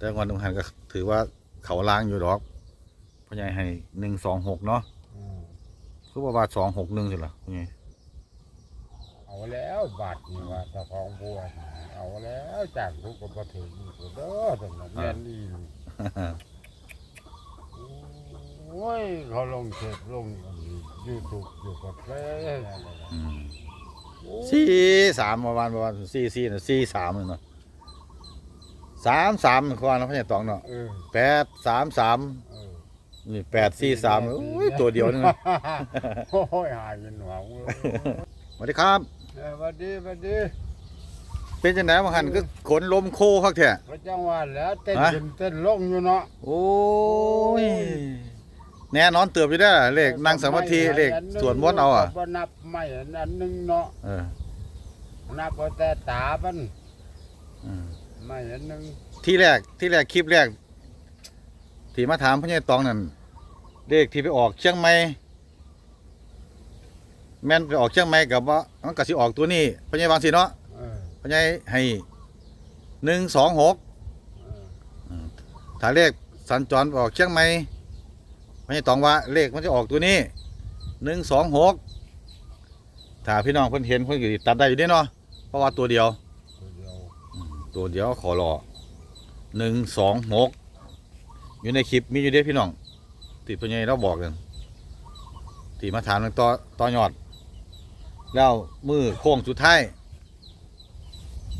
แต่วันตรงหันก็ถือว่าเขาล้างอยู่ดอกพ่อใหญ่ให้หนึ่งสองหกเนาะอืมคือว่าว่าสองหกหนึ่งสิล่ะพ่อใหญ่เอาแล้วบาทนี่ว่าตะของบัวเอาแล้วจากทุกข์ก็บ่ถึงก็เด้อตรงนั้นแม่นอีหลีโอ้ยเขาลงเทปลงยูทูบอยู่กับแฟนอืมโอ้ยสี่สามประมาณประมาณสี่สี่นะสี่สามเลยเนาะ สามสามควานเนาะพ่อใหญ่ตองเนาะเออแปดสามสามเออนี่แปดสี่สามโอ้ยตัวเดียวนึงนะโอ้ยหายเป็นหวังเลยสวัสดีครับ เออหวัดดีหวัดดีเป็นจังไหนบางหันก็ขนลมโคคักแท้พระเจ้าว่าแล้วเต้นฮะขึ้นเต้นลงอยู่เนาะโอ้ยแน่นอนเติบอยู่ได้อเลขนั่งสมาธิเลขสวดมนต์เอาอะบ่นับไม่อันอันหนึงเนาะเออนับเอาแต่ตามันอืม ไม่อันหนึงที่แรกที่แรกคลิปแรกที่มาถามพ่อใหญ่ตองนั่นเลขที่ไปออกเชียงใหม่แม่นไปออกเชียงใหม่กับว่ามันก็สิออกตัวนี้พ่อใหญ่วางสิเนาะเออพ่อใหญ่ให้หนึ่งสองหกเออถ้าเลขสัญจรไปออกเชียงใหม่พ่อใหญ่ตองว่าเลขมันจะออกตัวนี้หนึ่งสองหกถ้าพี่น้องเพิ่นเห็นเพิ่นก็สิตัดได้อยู่เด้เนาะเพราะว่าตัวเดียว ตัวเดียวขอรอหนึ่งสองหกอยู่ในคลิปมีอยู่เด้พี่น้องติดพญายเราบอกกันตีมาถามต่อต่อยอด แล้วมือโค้งสุดท้าย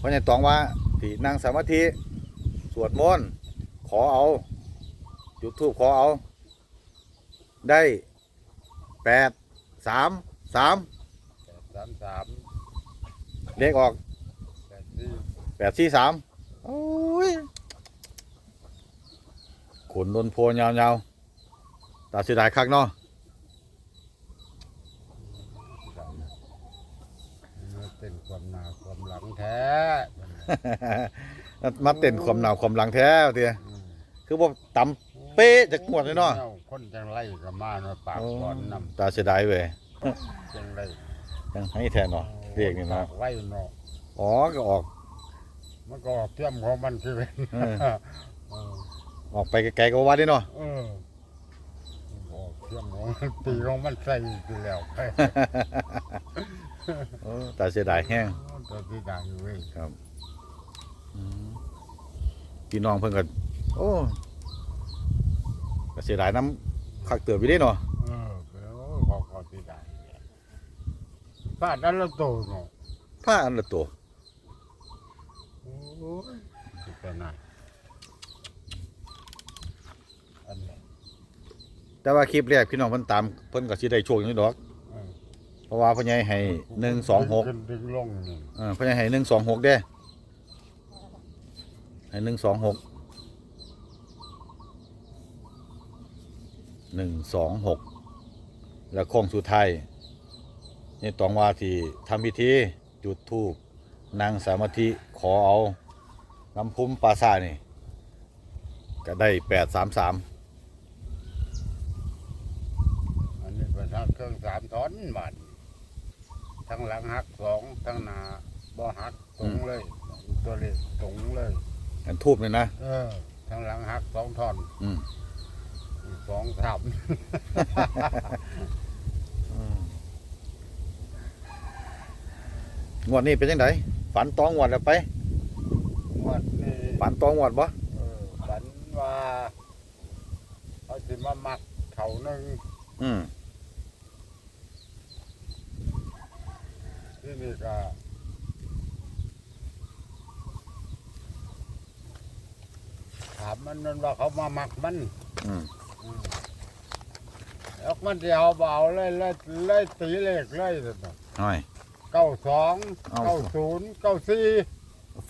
พญายตองว่าที่นั่งสมาธิสวดมนต์ขอเอาจุดทูบขอเอา ได้แปดสามสามแปดสามสามเลขออกแปดสี่ แปดสี่สามโอ้ยขนโดนโพยาวๆตาเสียดายคักเนาะสามมันเป็นความหนาความหลังแท้ มาเต้นความหนาวความหลังแท้เตียอืมคือบ่ต่ำเป๊ะจากหมวดเลยเนาะคนจังไรก็มาเนาะปากก่อนนตาเสียดายเว้ยำจังไรยังให้แทนเนาะเรียกนี่เนาะปไว้เนาะอ๋อก็ออก มันก็ออกเทียมของมันคือเป็นเออ เออออกไปไกลๆก็ว่าได้เนาะ เออออกเทียมของมันตีของมันใส่อยู่แล้วไปโอ้ตาเสียดายแห้งตัวที่ดังอยู่เว้ยอืมพี่น้องเพิ่นก็โอ้ก็เสียดายน้ำคักเตือบอยู่เด้เนาะเออแล้วขอขอที่ดังเนี่ยบ้านนั้นเราโตเนาะผ้าอันละตัว โอ้ยสิเป็นไงอันนี้แต่ว่าคลิปแรกพี่น้องเพิ่นตามเพิ่นก็สิได้โชคอยู่ดอก เออเพราะว่าพ่อใหญ่ให้126ขึ้นดึงลงนี่เออพ่อใหญ่ให้126เด้ให้126 126แล้วโค้งสุดท้ายนี่ตองว่าที่ทำพิธีจุดธูป นั่งสมาธิขอเอาน้ำพุ่มปลาซ่านี่ ก็ได้833อันนี้เป็นทางเครื่องสามทอนบาททั้งหลังหักสองทั้งหน้าบ่หักตรงเลย ตัวเลขตรงเลย อันทูบเลยนะ เออทั้งหลังหักสองทอนอืมสองสามงวดนี้เป็นยังไง ฝันตองงวดแล้วไปวันนี้ฝันตองงวดบ่เออฝันว่าเขาสิมามักเขาหนึ่งอืมที่นี่ก็ถามมันนั่นว่าเขามามักมันอืมอืมแล้วมันจะเอาเบเอาเลยเลยเลยตีเลขเลยสิหน่อย เก้าสองเอาเก้าศูนย์เก้าสี่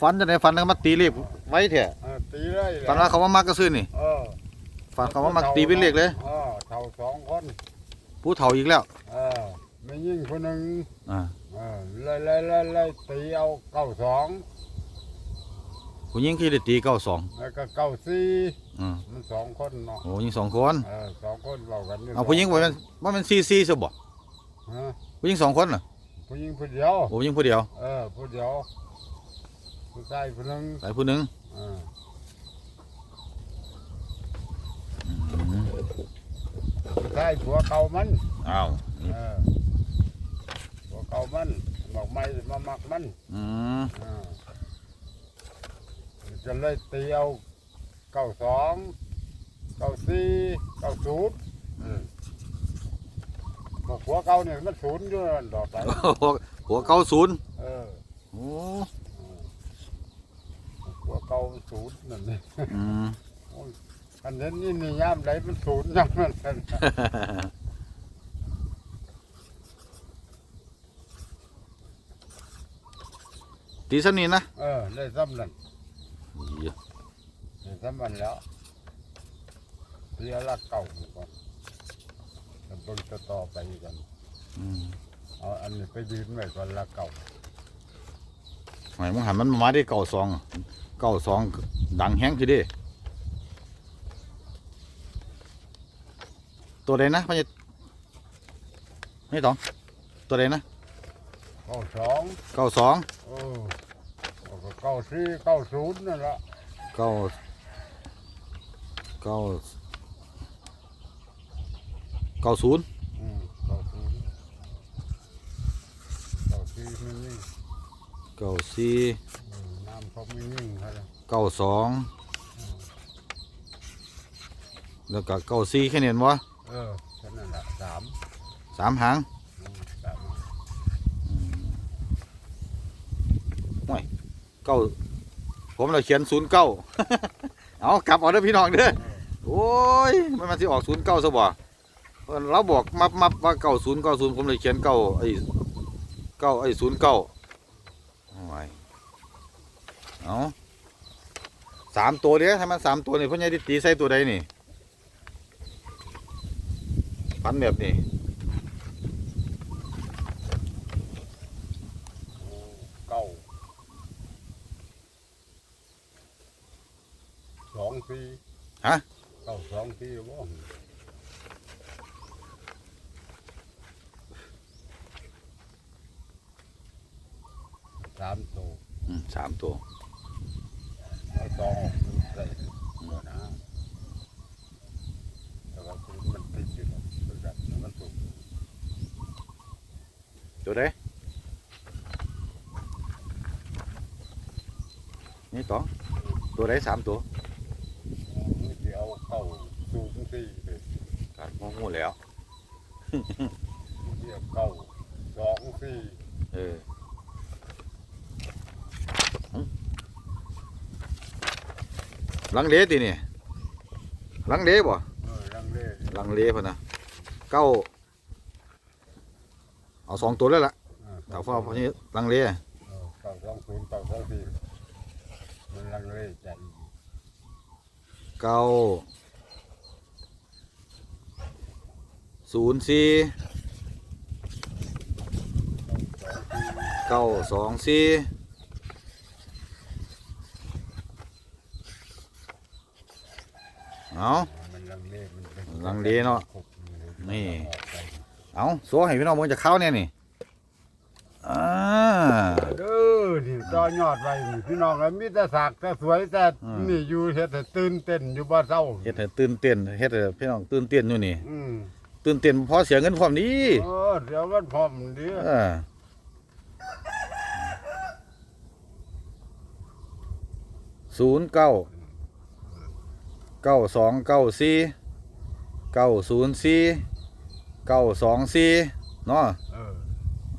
ฝันจะไหนฝันแล้วก็มาตีเลขไว้เถอะเออตีเลยฝันว่าเขามามักก็ซื้อนี่เออฝันเขามามักตีเป็นเลขเลย เออเท่าสองคนผู้เฒ่าอีกแล้วเออไม่ยิ่งคนหนึ่งอ่าเออเลยเลยเลยเลยตีเอาเก้าสองผู้หญิงคือได้ตีเก้าสองแล้วก็เก้าสี่อืมมันสองคนเนาะโอ้ยิงสองคนเออสองคนเบากันนี่เอาผู้หญิงว่ามันว่ามันซีซีซะบ่ฮะผู้หญิงสองคนน่ะ ผู้หญิงผู้เดียว โอ้ยังผู้เดียว เออผู้เดียวผู้ชายผู้หนึงหลายผู้หนึงเอออืมผู้ชายผัวเก่ามัน อ้าวเออผัวเก่ามันบอกไม่มามักมันอืมจะเลยตีเอาเก้าสองเก้าสี่เก้าศูนย์ กผัวเก่าเนี่ยมันศูนย์อยู่นั่นดอกไปหัวหัวเก้าศูนย์เออโอ้ผัวเก่ามันศูนย์นั่นนี่อืม อันนั้นนี่นี่ย่ามไหนมันศูนย์ย่ามนั้นนั่นตีสักนิดนะเออได้ซ้ำนั่นเหี้ยได้ซ้ำมันแล้วเรียละเก่าก่อนแล้วเบิ่ง ต่อต่อไปกันอืมเอาอันนี้ไปยืนไว้ก่อนละเก่าหมายมึงหันมันมาได้เก้าสองเก้าสองดังแห้งคือเดิตัวใดนะพ่อเนี่ยไม่ต้องตัวใดนะเก้าสองเก้าสองเออเอาก็เก้าสี่เก้าศูนย์นั่นละเก้าเก้า เก้าศูนย์อืมเก้าศูนย์เก้าสี่ไม่นิ่งเก้าสี่อืมน้ำเขาไม่นิ่งเขาเลยเก้าสองแล้วก็เก้าสี่แค่นี้เห็นวะเออแค่นั้นแหละสามสามหางอืมสามเก้าผมเราเขียนศูนย์เก้า เอากลับเอาเด้อพี่น้องเด้อโอ้ยมันมาที่ออกศูนย์เก้าซะบ่ เพิ่นเราบอกมับมับว่าเก้าศูนย์เก้าศูนย์ผมเลยเขียนเก้าไอ้เก้าไอ้ศูนย์เก้าโอ้ยเอาสามตัวเด้อถ้ามันสามตัวนี่พ่อใหญ่ได้ตีใส่ตัวใดนี่พันแบบนี้เก้าสองสี่ฮะเก้าสองสี่บ่ สามตัวอืมสามตัวเอาสองใส่หัวนะแต่ว่าคือมันติดอยู่แล้วคือแบบมันถูกตัวใดนี่ต่อตัวใดสามตัวนี่เดี๋ยวเข้าสูงสี่เลยครับโมโหแล้ว เดี๋ยวเข้าสองสี่เออ ลังเลตินี่หลังเลบ่เออลังเลหลังเลพ่นนะเก้าเอาสองตัวแล้วล่ะเออแต่ว่าพอนี้หลังเลเออเก้าสองศูนย์เก้าสองสี่มันลังเลใจเก้าศูนย์สี่เก้าสองสี่ เอามันลังเลมันเป็นลังเลเนาะครบเลยนี่ออกไปเอาโซ่ให้พี่น้องมึงจะเข้าเนี่ยนี่อ่าเด้อนี่ต่อยอดไว้นี่พี่น้องแล้วมีแต่สากแต่สวยแต่อืมนี่อยู่เฮ็ดให้ตื่นเต้นอยู่บ่เศร้าเฮ็ดให้ตื่นเต้นเฮ็ดให้พี่น้องตื่นเต้นอยู่นี่อืมตื่นเต้นพอเสียเงินพร้อมนี้เออเดี๋ยวมันพร้อมดีเออศูนย์เก้า เก้าสองเก้าสี่เก้าศูนย์สี่เก้าสองสี่เนาะเออ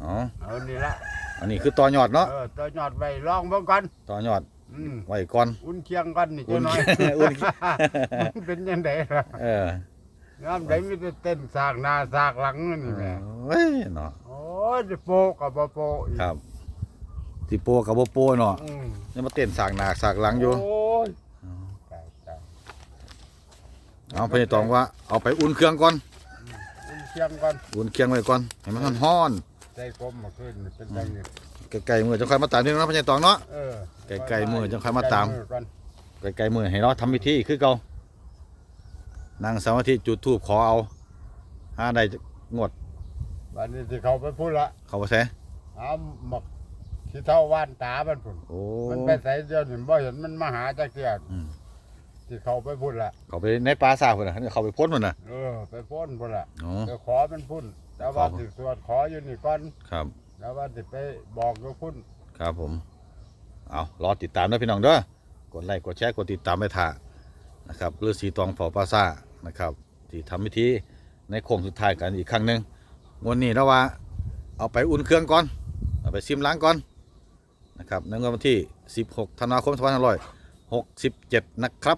อ๋อเอานี่ละอันนี้คือต่อยอดเนาะเออต่อยอดไว้ลองเบิ่งก่อนต่อยอดอืมไว้ก่อน อุ่นเคียงกันนี่อุ่จันน้อยอุ่น มันเป็นยังไงล่ะเอองามใดมีแต่เต้นสากหน้าสากหลังนี่แหละเฮ้ยเนาะโอ้ยจะโปะกับบ่โปะอีกครับสิโปกับบ่โปเนาะอืมยังมาเต้นสากหน้าสากหลังอยู่โอ้ยตายตาย เอาไปตองว่าเอาไปอุ่นเครื่องก่อน อุ่นเคียงกันอุ่นเครื่องไว้ก่อนให้มันฮ้อนใจกลมมาขึ้นเป็นจังนี้ๆไกลๆมือจะค่อยมาตามที่น้องพญายตองเนาะเออไกลๆมือจังค่อยมาตามไกลๆก่อนไกลๆมือให้เราทำพิธีคือเก่านั่งสมาธิจุดธูปขอเอาหาได้งวดวันนี้ที่เขาไปพูดละ เขาบ่ใส่เอาหมกที่เท่าว่านตามันพุ่นโอ้มันไปใส่เดียวนี่บ่เห็นมันมาหาจักเที่ยอืมท สิเข้าไปพุ่นละเขาไปในปลาซาพุ่นน่ะเขาไปพ้นพุ่นน่ะเออ ไปพ้นพุ่นละอ๋อ ไปขอมันพุ่น แต่ว่าขอ สิสวดขออยู่นี่ก่อนครับแล้วว่าสิไปบอกอยู่พุ่น ครับผม เอารอติดตามด้วยพี่น้องเด้อ กดไลค์กดแชร์กดติดตามไปท่านะครับฤาษีตองเฝ้าปราซ่านะครับที่ทำพิธีในโค้งสุดท้ายกันอีกครั้งหนึ่งวันนี้เราว่า เอาไปอุ่นเครื่องก่อน เอาไปซิมล้างก่อนนะครับในวันที่ 16 ธันวาคม 2567 นะครับ